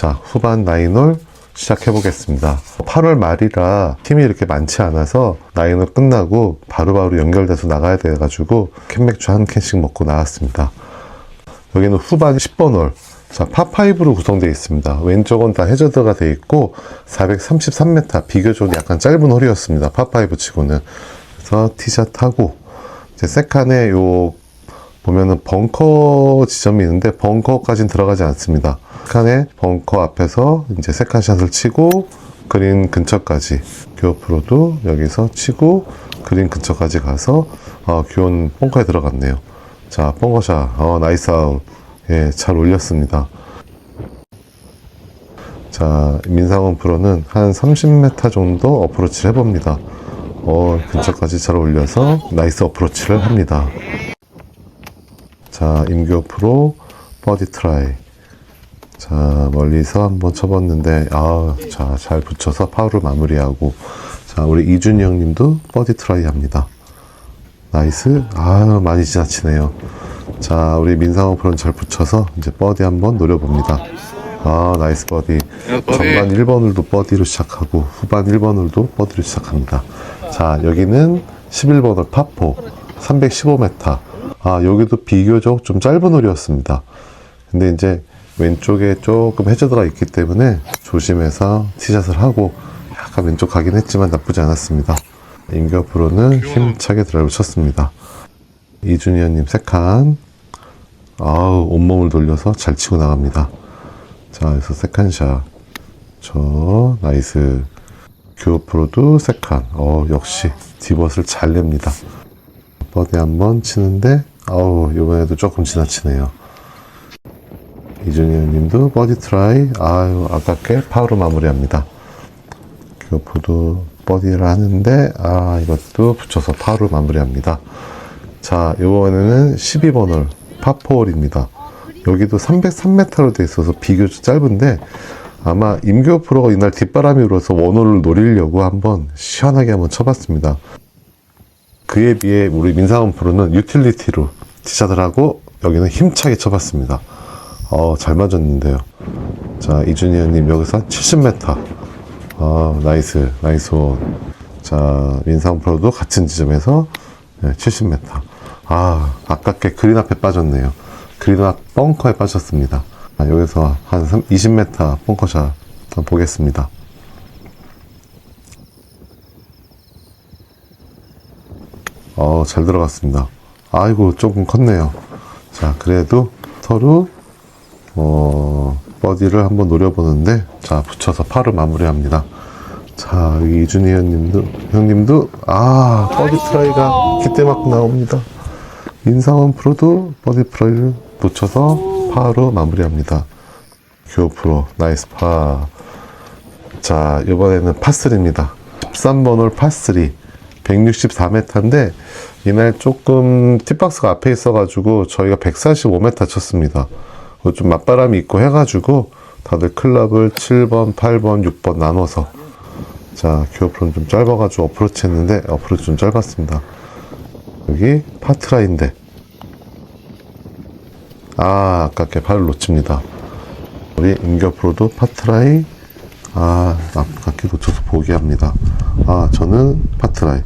자, 후반 나인홀 시작해 보겠습니다. 8월 말이라 팀이 이렇게 많지 않아서 나인홀 끝나고 바로바로 연결돼서 나가야 돼가지고 캔맥주 한 캔씩 먹고 나왔습니다. 여기는 후반 10번 홀. 자, 파5로 구성되어 있습니다. 왼쪽은 다 해저드가 되어 있고, 433m, 비교적 약간 짧은 홀이었습니다. 파5 치고는. 그래서 티샷 하고, 이제 세칸에 요, 보면은 벙커 지점이 있는데, 벙커까지는 들어가지 않습니다. 세칸에 벙커 앞에서 이제 세칸샷을 치고, 그린 근처까지, 교프로도 여기서 치고, 그린 근처까지 가서, 어, 교원 벙커에 들어갔네요. 자, 뻥거샷. 어, 나이스 아웃. 예, 잘 올렸습니다. 자, 민상원 프로는 한 30m 정도 어프로치를 해봅니다. 어, 근처까지 잘 올려서 나이스 어프로치를 합니다. 자, 임교 프로 버디 트라이. 자, 멀리서 한번 쳐봤는데, 아, 자, 잘 붙여서 파울을 마무리하고, 자, 우리 이준이 형님도 버디 트라이 합니다. 나이스. 아 많이 지나치네요. 자, 우리 민상호 프로는 잘 붙여서 이제 버디 한번 노려봅니다. 아, 나이스 버디. 전반 1번홀도 버디로 시작하고 후반 1번홀도 버디로 시작합니다. 자, 여기는 11번홀 파포 315m. 아, 여기도 비교적 좀 짧은 홀이었습니다. 근데 이제 왼쪽에 조금 해저드가 있기 때문에 조심해서 티샷을 하고 약간 왼쪽 가긴 했지만 나쁘지 않았습니다. 프로는 힘차게 드라이브 쳤습니다. 이준희님 세칸. 아우, 온몸을 돌려서 잘 치고 나갑니다. 자, 여기서 세칸샷. 저, 나이스. 교호 프로도 세칸. 어, 역시 디벗을 잘 냅니다. 버디 한번 치는데, 아우, 이번에도 조금 지나치네요. 이준희 님도 버디 트라이. 아유, 아깝게 파워로 마무리합니다. 교포도 버디를 하는데 아 이것도 붙여서 파로 마무리합니다. 자 이번에는 12번 홀 파포홀입니다. 여기도 303m로 돼 있어서 비교적 짧은데 아마 임교 프로가 이날 뒷바람이 불어서 원홀을 노리려고 한번 시원하게 한번 쳐봤습니다. 그에 비해 우리 민상원 프로는 유틸리티로 티샷을 하고 여기는 힘차게 쳐봤습니다. 어, 잘 맞았는데요. 자, 이준희 형님 여기서 한 70m. 아, 나이스, 나이스 온. 자, 민상 프로도 같은 지점에서 네, 70m. 아, 아깝게 그린 앞에 빠졌네요. 그린 앞 벙커에 빠졌습니다. 아, 여기서 한 3, 20m 벙커샷 보겠습니다. 어, 잘 들어갔습니다. 아이고, 조금 컸네요. 자, 그래도 서로, 어, 버디를 한번 노려보는데, 자, 붙여서 파를 마무리합니다. 자, 여기 이준희 형님도, 형님도, 아, 버디 트라이가 기대 맞고 나옵니다. 인상원 프로도 버디 트라이를 붙여서 파로 마무리합니다. 교호 프로, 나이스 파. 자, 이번에는 파3입니다. 13번 홀 파3. 164m인데, 이날 조금 팁박스가 앞에 있어가지고, 저희가 145m 쳤습니다. 좀 맞바람이 있고 해가지고, 다들 클럽을 7번, 8번, 6번 나눠서, 자, 교프로는 좀 짧아가지고 어프로치 했는데, 어프로치 좀 짧았습니다. 여기 파트라인데, 아, 아깝게 발을 놓칩니다. 우리 임교프로도 파트라이, 아, 아깝게 놓쳐서 포기합니다. 아, 저는 파트라이.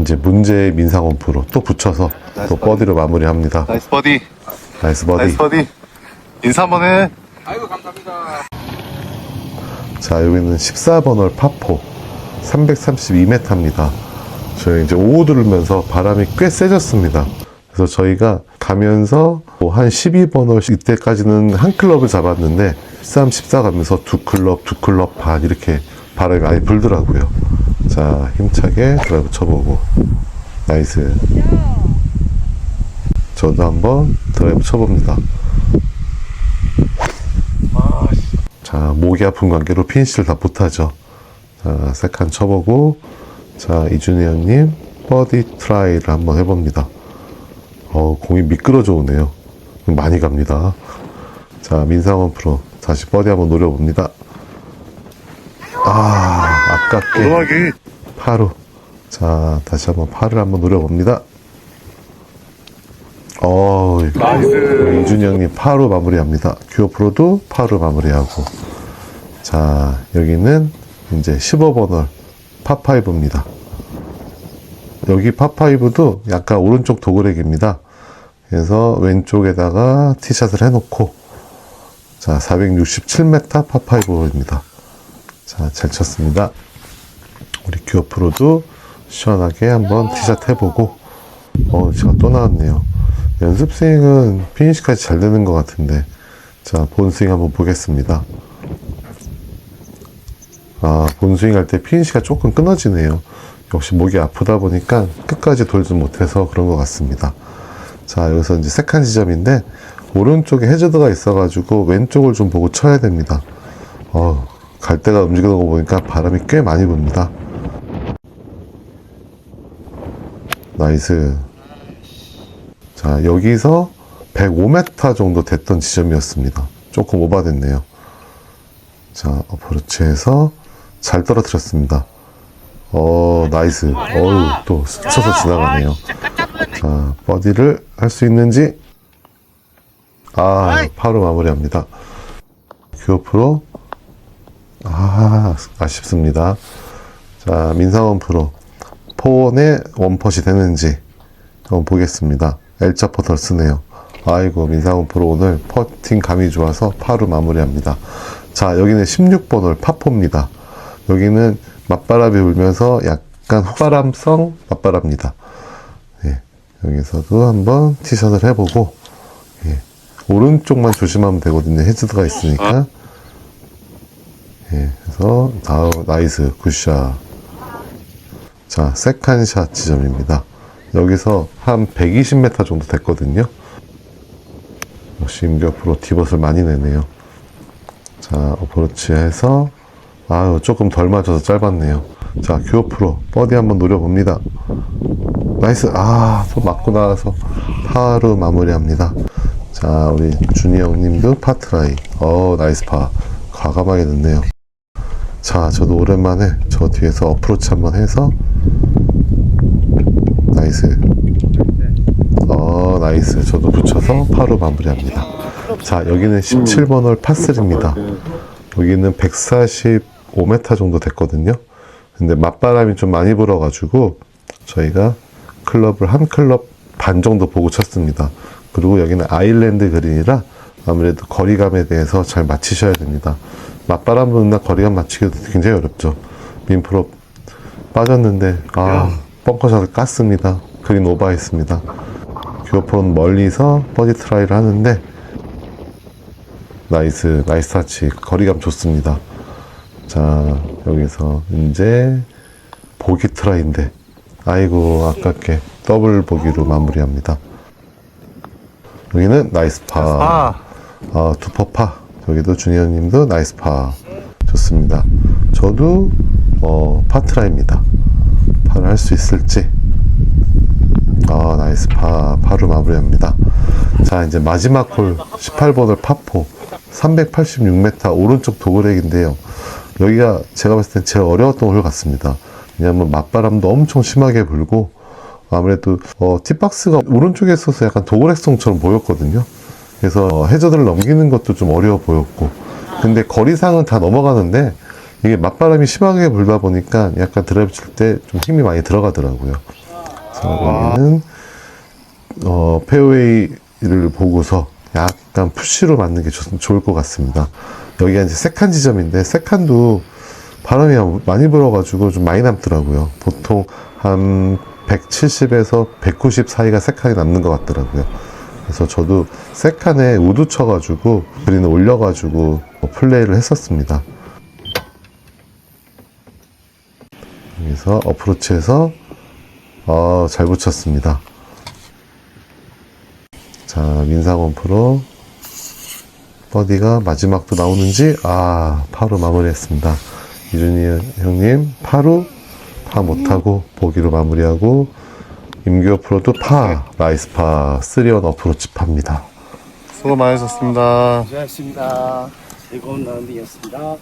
이제 문제의 민상 원 프로 또 붙여서 또 버디로 마무리합니다. 나이스 버디. 나이스 버디. 나이스 버디. 인사 한번 해. 자, 여기는 14번 홀 파포 332m입니다. 저희 이제 오후 들으면서 바람이 꽤 세졌습니다. 그래서 저희가 가면서 뭐 한 12번 홀 이때까지는 한 클럽을 잡았는데 13, 14 가면서 두 클럽, 두 클럽 반 이렇게 바람이 많이 불더라고요. 자, 힘차게 드라이브 쳐보고 나이스. 저도 한번 드라이브 쳐봅니다. 자, 목이 아픈 관계로 피니시를 다 못하죠. 자, 세칸 쳐보고, 자, 이준희 형님, 버디 트라이를 한번 해봅니다. 어, 공이 미끄러져 오네요. 많이 갑니다. 자, 민상원 프로, 다시 버디 한번 노려봅니다. 아, 아깝게 도하기 파로. 자, 다시 한번 파를 한번 노려봅니다. 어, 이준이 형님 파로 마무리합니다. 큐어 프로도 파로 마무리하고. 자, 여기는 이제 15번 홀 파5입니다. 여기 파5도 약간 오른쪽 도그렉입니다. 그래서 왼쪽에다가 티샷을 해놓고, 자, 467m 파5홀입니다. 자, 잘 쳤습니다. 우리 큐어 프로도 시원하게 한번 티샷 해보고, 어, 제가 또 나왔네요. 연습 스윙은 피니시까지 잘 되는 것 같은데, 자, 본 스윙 한번 보겠습니다. 아, 본 스윙 할 때 피니시가 조금 끊어지네요. 역시 목이 아프다 보니까 끝까지 돌지 못해서 그런 것 같습니다. 자, 여기서 이제 세칸 지점인데, 오른쪽에 해저드가 있어가지고 왼쪽을 좀 보고 쳐야 됩니다. 어, 갈대가 움직이는 거 보니까 바람이 꽤 많이 붑니다. 나이스. 자, 여기서 105m 정도 됐던 지점이었습니다. 조금 오바됐네요. 자, 어프로치해서 잘 떨어뜨렸습니다. 어, 나이스. 어우, 또 스쳐서 지나가네요. 자, 버디를 할 수 있는지. 아, 파로 마무리합니다. 큐어 프로. 아, 아쉽습니다. 자, 민상원 프로. 포원에 원퍼시 되는지 한번 보겠습니다. L자 퍼터를 쓰네요. 아이고, 민상훈 프로 오늘 퍼팅 감이 좋아서 파로 마무리합니다. 자, 여기는 16번 홀 파포입니다. 여기는 맞바람이 불면서 약간 훅바람성 맞바람입니다. 예, 여기서도 한번 티샷을 해보고, 예, 오른쪽만 조심하면 되거든요. 헤드가 있으니까. 예, 그래서 다음 나이스 굿샷. 자, 세컨샷 지점입니다. 여기서 한 120m 정도 됐거든요. 역시 임교프로 디봇을 많이 내네요. 자, 어프로치 해서, 아유, 조금 덜 맞아서 짧았네요. 자, 큐어 프로, 버디 한번 노려봅니다. 나이스, 아, 또 맞고 나와서 파로 마무리합니다. 자, 우리 준이 형님도 파트라이. 어, 나이스 파. 과감하게 넣네요. 자, 저도 오랜만에 저 뒤에서 어프로치 한번 해서 나이스. 어, 나이스. 저도 붙여서 파로 마무리합니다. 자, 여기는 17번 홀 파3입니다. 여기는 145m 정도 됐거든요. 근데 맞바람이 좀 많이 불어가지고 저희가 클럽을 한 클럽 반 정도 보고 쳤습니다. 그리고 여기는 아일랜드 그린이라 아무래도 거리감에 대해서 잘 맞히셔야 됩니다. 맞바람 부는 날 거리감 맞추기도 굉장히 어렵죠. 민프로 빠졌는데 아 벙커샷을 깠습니다. 그린 오버했습니다. 큐어프로는 멀리서 버디 트라이를 하는데 나이스 나이스 타치 거리감 좋습니다. 자 여기서 이제 보기 트라이인데 아이고 아깝게 더블 보기로 마무리합니다. 여기는 나이스 파. 아, 어, 투퍼파. 여기도 주니어님도 나이스 파. 좋습니다. 저도, 어, 파트라입니다. 파를 할 수 있을지. 아, 나이스 파. 파로 마무리합니다. 자, 이제 마지막 홀 18번을 파포. 386m 오른쪽 도그렉인데요. 여기가 제가 봤을 땐 제일 어려웠던 홀 같습니다. 왜냐하면 맞바람도 엄청 심하게 불고, 아무래도 어, 팁박스가 오른쪽에 있어서 약간 도그렉송처럼 보였거든요. 그래서 어, 해저드를 넘기는 것도 좀 어려워 보였고 근데 거리상은 다 넘어가는데 이게 맞바람이 심하게 불다 보니까 약간 드라이브 칠 때 좀 힘이 많이 들어가더라고요. 그래서 여기는 어, 페어웨이를 보고서 약간 푸시로 맞는 게 좋, 좋을 것 같습니다. 여기가 이제 세칸 지점인데 세칸도 바람이 많이 불어가지고 좀 많이 남더라고요. 보통 한 170에서 190 사이가 세칸이 남는 것 같더라고요. 그래서 저도 세 칸에 우드 쳐가지고 그린을 올려가지고 플레이를 했었습니다. 여기서 어프로치해서 어, 잘 붙였습니다. 자 민상원 프로 버디가 마지막도 나오는지 아 파로 마무리했습니다. 이준희 형님 파로 파 못하고 보기로 마무리하고 임규호 프로도 파 나이스 파 3온 어프로치 파입니다. 수고 많으셨습니다. 고생하셨습니다. 즐거운 라운드였습니다.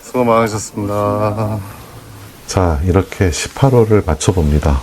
수고 많으셨습니다. 자 이렇게 18호를 맞춰봅니다.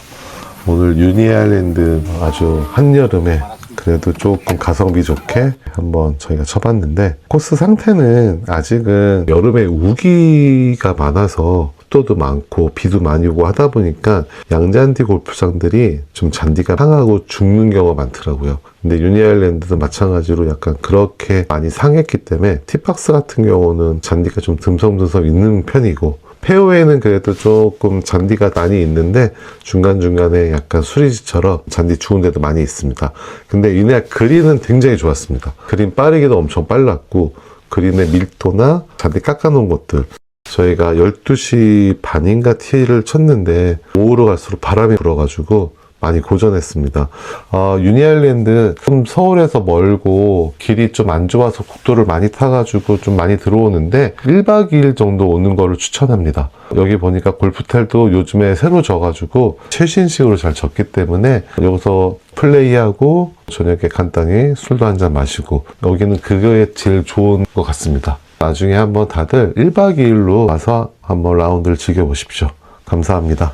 오늘 유니 아일랜드 아주 한여름에 그래도 조금 가성비 좋게 한번 저희가 쳐봤는데 코스 상태는 아직은 여름에 우기가 많아서 습도도 많고 비도 많이 오고 하다 보니까 양잔디 골프장들이 좀 잔디가 상하고 죽는 경우가 많더라고요. 근데 유니아일랜드도 마찬가지로 약간 그렇게 많이 상했기 때문에 티박스 같은 경우는 잔디가 좀 듬성듬성 있는 편이고 페어웨이는 그래도 조금 잔디가 많이 있는데 중간중간에 약간 수리지처럼 잔디 죽은 데도 많이 있습니다. 근데 이날 그린은 굉장히 좋았습니다. 그린 빠르기도 엄청 빨랐고 그린의 밀도나 잔디 깎아놓은 것들 저희가 12시 반인가 티를 쳤는데 오후로 갈수록 바람이 불어가지고 많이 고전했습니다. 아, 유니아일랜드 좀 서울에서 멀고 길이 좀 안 좋아서 국도를 많이 타가지고 좀 많이 들어오는데 1박 2일 정도 오는 거를 추천합니다. 여기 보니까 골프텔도 요즘에 새로 져가지고 최신식으로 잘 졌기 때문에 여기서 플레이하고 저녁에 간단히 술도 한 잔 마시고 여기는 그게 제일 좋은 것 같습니다. 나중에 한번 다들 1박 2일로 와서 한번 라운드를 즐겨보십시오. 감사합니다.